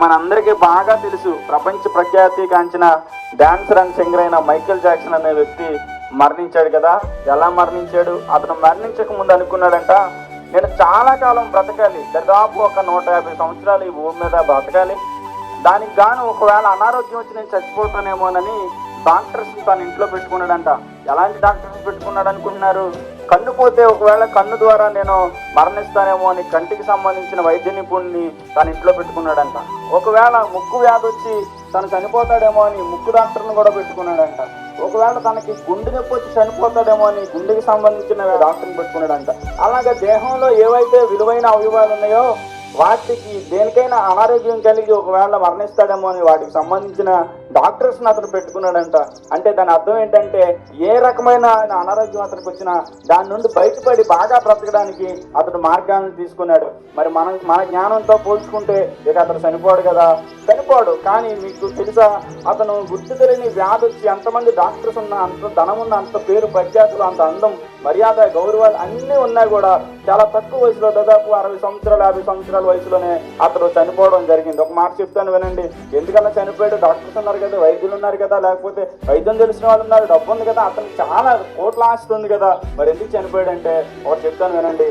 మనందరికీ బాగా తెలుసు. ప్రపంచ ప్రఖ్యాతిగాంచిన డాన్సర్ అండ్ సింగర్ అయిన మైకేల్ జాక్సన్ అనే వ్యక్తి మరణించాడు కదా. ఎలా మరణించాడు? అతను మరణించక ముందు అనుకున్నాడంట నేను చాలా కాలం బ్రతకాలి. దాదాపు ఒక నూట యాభై సంవత్సరాలు ఈ భూమి మీద బ్రతకాలి. దానికి గాను ఒకవేళ అనారోగ్యం వచ్చి నేను చచ్చిపోతానేమోనని డాక్టర్స్ తను ఇంట్లో పెట్టుకున్నాడంట. ఎలాంటి డాక్టర్స్ పెట్టుకున్నాడు అనుకుంటున్నారు? కన్ను పోతే ఒకవేళ కన్ను ద్వారా నేను మరణిస్తానేమో అని కంటికి సంబంధించిన వైద్య నిపుణుని తన ఇంట్లో పెట్టుకున్నాడంట. ఒకవేళ ముక్కు వ్యాధి వచ్చి తను చనిపోతాడేమో అని ముక్కు డాక్టర్ని కూడా పెట్టుకున్నాడంట. ఒకవేళ తనకి గుండె నొప్పి వచ్చి చనిపోతాడేమో అని గుండెకి సంబంధించిన డాక్టర్ని పెట్టుకున్నాడంట. అలాగే దేహంలో ఏవైతే విలువైన అవయవాలు ఉన్నాయో వాటికి దేనికైనా అనారోగ్యం కలిగి ఒకవేళ మరణిస్తాడేమో అని వాటికి సంబంధించిన డాక్టర్స్ని అతను పెట్టుకున్నాడంట. అంటే దాని అర్థం ఏంటంటే ఏ రకమైన అనారోగ్యం అతనికి వచ్చినా దాని నుండి బయటపడి బాగా బ్రతకడానికి అతడు మార్గాలను తీసుకున్నాడు. మరి మనం మన జ్ఞానంతో పోల్చుకుంటే ఇక అతను చనిపోడు కదా. చనిపోడు కానీ మీకు తెలుసా అతను గుర్తు తెలియని వ్యాధి వచ్చి ఎంతమంది డాక్టర్స్ ఉన్న అంత ధనం ఉన్న అంత పేరు ప్రఖ్యాతులు అంత అందం మర్యాద గౌరవాలు అన్నీ ఉన్నా కూడా చాలా తక్కువ వయసులో దాదాపు అరవై సంవత్సరాలు యాభై సంవత్సరాల వయసులోనే అతను చనిపోవడం జరిగింది. ఒక మాట చెప్తాను వినండి. ఎందుకన్నా చనిపోయాడు? డాక్టర్స్ ఉన్నారు కదా వైద్యులు ఉన్నారు కదా లేకపోతే వైద్యం తెలిసిన వాళ్ళు ఉన్నారు డబ్బు ఉంది కదా అతనికి చాలా కోట్ల ఆస్తి ఉంది కదా. మరి ఎందుకు చనిపోయాడంటే? ఒకటి చెప్తాను వినండి.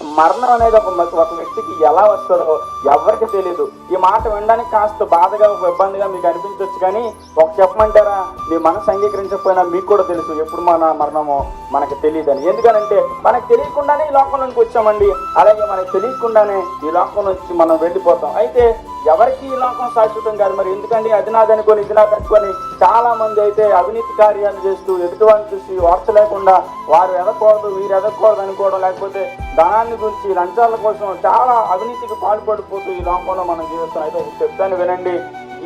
మరణం అనేది ఒక ఒక వ్యక్తికి ఎలా వస్తుందో ఎవరికి తెలియదు ఈ మాట వినడానికి కాస్త బాధగా ఒక ఇబ్బందిగా మీకు అనిపించవచ్చు కానీ ఒక చెప్పమంటారా? మీ మనసు అంగీకరించకపోయినా మీకు కూడా తెలుసు ఎప్పుడు మన మరణమో మనకు తెలియదని ఎందుకనంటే మనకు తెలియకుండానే ఈ లోకంలోకి వచ్చామండి. అలాగే మనకు తెలియకుండానే ఈ లోకం నుంచి మనం వెళ్ళిపోతాం. అయితే ఎవరికి ఈ లోకం శాశ్వతం కాదు మరి? ఎందుకండి? అది నాదనుకొని ఇది నాది అనుకొని చాలా మంది అయితే అవినీతి కార్యాలు చేస్తూ ఎటువంటి చూసి వార్త లేకుండా వారు ఎదకూడదు వీరు ఎదకూడదు అనుకోవడం లేకపోతే ధనాన్ని గురించి లంచాల కోసం చాలా అవినీతికి పాల్పడిపోతూ ఈ లోకంలో మనం జీవిస్తున్నాం. అయితే చెప్తాను వినండి.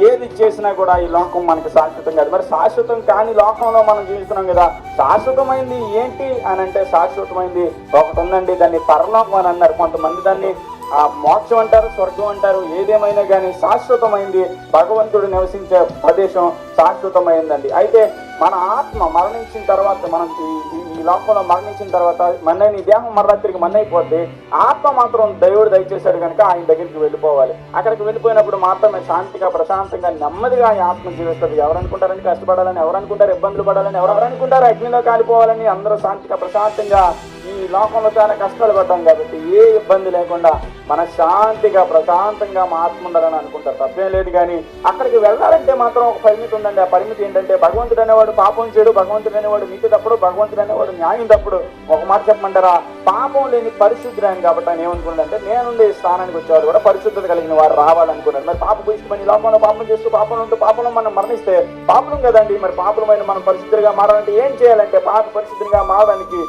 ఏది చేసినా కూడా ఈ లోకం మనకి శాశ్వతం కాదు. మరి శాశ్వతం కాని లోకంలో మనం జీవిస్తున్నాం కదా శాశ్వతమైంది ఏంటి అని అంటే శాశ్వతమైంది ఒకటి ఉందండి. దాన్ని పరలోకం అని అన్నారు. కొంతమంది దాన్ని ఆ మోక్షం అంటారు స్వర్గం అంటారు ఏదేమైనా కానీ శాశ్వతమైంది. భగవంతుడు నివసించే ప్రదేశం శాశ్వతమైందండి. అయితే మన ఆత్మ మరణించిన తర్వాత మనం ఈ- లోకంలో మరణించిన తర్వాత మన ఈ దేహం మరలా తిరిగి ఆత్మ మాత్రం దేవుడు దయచేశాడు కనుక ఆయన దగ్గరికి వెళ్ళిపోవాలి. అక్కడికి వెళ్ళిపోయినప్పుడు మాత్రమే శాంతిగా ప్రశాంతంగా నెమ్మదిగా ఈ ఆత్మ జీవిస్తుంది. ఎవరనుకుంటారని కష్టపడాలని ఎవరనుకుంటారు? ఇబ్బందులు పడాలని ఎవరెవరనుకుంటారు? అగ్నిలో కాలిపోవాలని అందరూ శాంతిగా ప్రశాంతంగా ఈ లోకంలో చాలా కష్టాలు పడ్డాం కాబట్టి ఏ ఇబ్బంది లేకుండా మన శాంతిగా ప్రశాంతంగా మా ఆత్మ ఉండాలని అనుకుంటారు. తప్పేం లేదు కానీ అక్కడికి వెళ్ళాలంటే మాత్రం ఒక పరిమితి ఉందండి. ఆ పరిమితి ఏంటంటే భగవంతుడు అనేవాడు పాపం చేయడు భగవంతుడు అనేవాడు నీతి తప్పుడు భగవంతుడు అనేవాడు న్యాయం తప్పుడు. ఒక మాట చెప్పమంటారా? పాపం లేని పరిశుద్ధి ఆయన కాబట్టి ఆయన ఏమనుకున్నాడంటే నేనుండే స్థానానికి వచ్చేవాడు కూడా పరిశుద్ధత కలిగిన వారు రావాలనుకున్నాడు. మరి పాప ఇష్టమని ఈ లోకంలో పాపం చేస్తూ పాపం ఉంటూ పాపంలో మనం మరణిస్తే పాపం కదండి. మరి పాపలమైన మనం పరిశుద్ధులుగా మారాలంటే ఏం చేయాలంటే పాప పరిశుద్ధంగా మారడానికి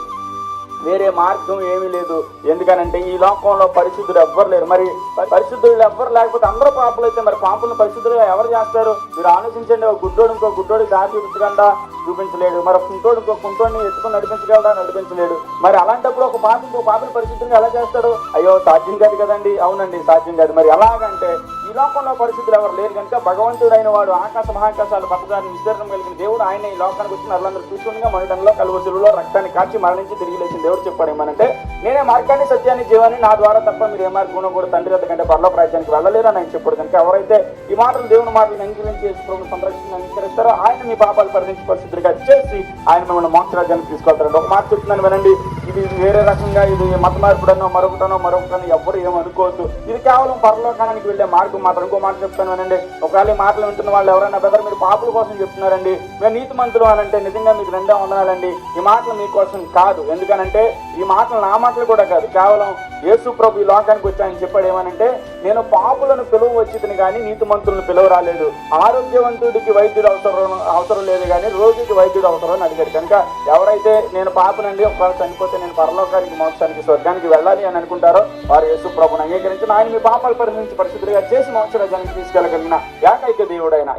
వేరే మార్గం ఏమీ లేదు. ఎందుకనంటే ఈ లోకంలో పరిశుద్ధులు ఎవ్వరు లేరు. మరి పరిశుద్ధులు ఎవ్వరు లేకపోతే అందరూ పాపలు అయితే మరి పాపలను పరిశుద్ధులుగా ఎవరు చేస్తారు? మీరు ఆలోచించండి ఒక గుడ్డోడు ఇంకో గుడ్డోడి దారి చూపించకుండా చూపించలేడు. మరి కుంటోడు ఇంకో కుంటోడిని ఎత్తుకుని నడిపించగలడా? నడిపించలేడు. మరి అలాంటప్పుడు పాప ఇంకో పాపని పరిశుద్ధంగా ఎలా చేస్తాడు? అయ్యో సాధ్యం కాదు కదండి. అవునండి సాధ్యం కాదు. మరి ఎలాగంటే ఈ లోకంలో పరిస్థితులు ఎవరు లేరు కనుక భగవంతుడైన వాడు ఆకాశ మహాకాశాలు పక్కదాన్ని విస్తీర్ణం కలిగిన దేవుడు ఆయన. ఈ లోకానికి వచ్చిన నరులందరూ చూస్తుండగా మరణంలో కలువసులలో రక్తాన్ని కాచి మరణించి తిరిగి లేచిన దేవుడు చెప్పాడు ఏమనంటే నేనే మార్గాన్ని సత్యాన్ని జీవాన్ని నా ద్వారా తప్ప మీరు ఏ మార్గంలో కూడా తండ్రి వద్ద కంటే పరలోక వెళ్ళలేరు అని ఆయన చెప్పాడు కనుక ఎవరైతే ఈ మాటలు దేవుని మాటలను అంగీకరించి యేసు సంరక్షణ అంగీకరిస్తారో ఆయన మీ పాపాలు పరిధించి పరిస్థితులుగా చేసి ఆయన మిమ్మల్ని మోక్షరాజ్యానికి తీసుకెళ్తారండి ఒక మాట చెప్తున్నాను వినండి. ఇది వేరే రకంగా ఇది మత మార్పుడనో మరొకటనో మరొకటనో ఎవ్వరు ఏమనుకోవద్దు ఇది కేవలం పరలోకానికి వెళ్ళే మార్గం మాత్రం. ఇంకో మాట చెప్తాను అనండి. ఒకవేళ మాటలు వింటున్న వాళ్ళు ఎవరైనా బెదర్ మీరు పాపుల కోసం చెప్తున్నారండి. మేము నీతి మంతులు అనంటే అంటే నిజంగా మీకు రెండే వందనాలండి. ఈ మాటలు మీకోసం కాదు. ఎందుకనంటే ఈ మాటలు నా మాటలు కూడా కాదు. కేవలం యేసు ప్రభు ఈ లోకానికి వచ్చి ఆయన చెప్పాడు ఏమనంటే నేను పాపులను పిలువ వచ్చింది కానీ నీతి మంత్రులను పిలువ రాలేదు. ఆరోగ్యవంతుడికి వైద్యుడు అవసరం అవసరం లేదు కానీ రోగికి వైద్యుడు అవసరం అని అడిగాడు. కనుక ఎవరైతే నేను పాపనండి ఒకవేళ చనిపోతే నేను పరలోకానికి మోక్షానికి స్వర్గానికి వెళ్ళాలి అని అనుకుంటారో వారు యేసు ప్రభుని అంగీకరించిన ఆయన మీ పాపాలు పరిశీలించి పరిస్థితులుగా చేసి మోక్షరాజ్యానికి తీసుకెళ్ళగలిగిన ఏకైక దేవుడైన